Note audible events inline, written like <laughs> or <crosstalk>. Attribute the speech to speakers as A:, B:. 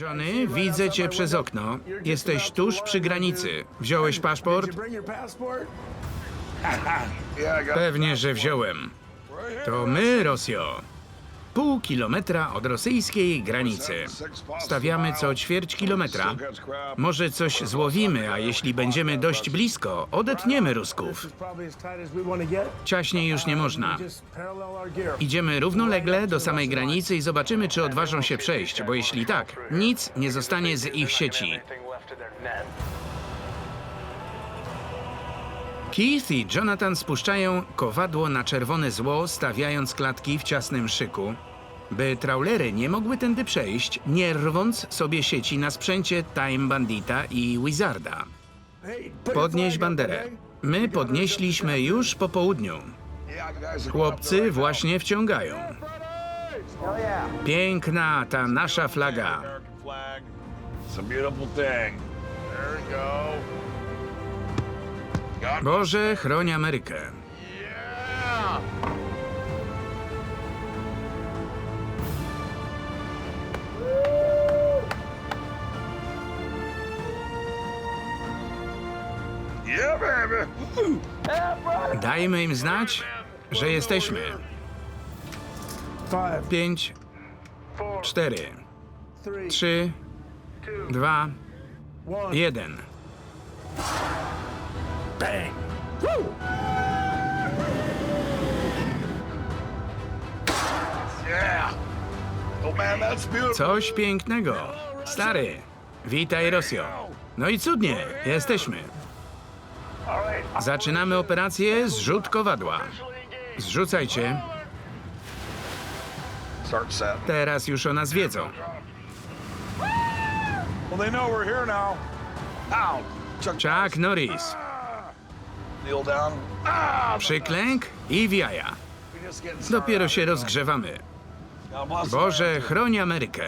A: Johnny, widzę cię przez okno. Jesteś tuż przy granicy. Wziąłeś paszport? <laughs> Pewnie, że wziąłem. To my, Rosjo. Pół kilometra od rosyjskiej granicy. Stawiamy co ćwierć kilometra. Może coś złowimy, a jeśli będziemy dość blisko, odetniemy Rusków. Ciaśniej już nie można. Idziemy równolegle do samej granicy i zobaczymy, czy odważą się przejść, bo jeśli tak, nic nie zostanie z ich sieci. Keith i Jonathan spuszczają kowadło na czerwone zło, stawiając klatki w ciasnym szyku, by trawlery nie mogły tędy przejść, nie rwąc sobie sieci na sprzęcie Time Bandita i Wizarda. Podnieś banderę. My podnieśliśmy już po południu. Chłopcy właśnie wciągają. Piękna ta nasza flaga.
B: It's a beautiful thing. There we go.
A: Boże, chroń Amerykę. Dajmy im znać, że jesteśmy. Pięć, cztery, trzy, dwa, jeden.
B: Yeah. Oh man, that's beautiful.
A: Coś pięknego. Stary, witaj Rosjo. No i cudnie, jesteśmy. Zaczynamy operację zrzut kowadła. Zrzucajcie,
B: Start set.
A: teraz już o nas wiedzą.
B: Well, they know we're here now. Ow. Chuck,
A: Chuck Norris, przyklęk i w jaja. Dopiero się rozgrzewamy. Boże, chroń Amerykę.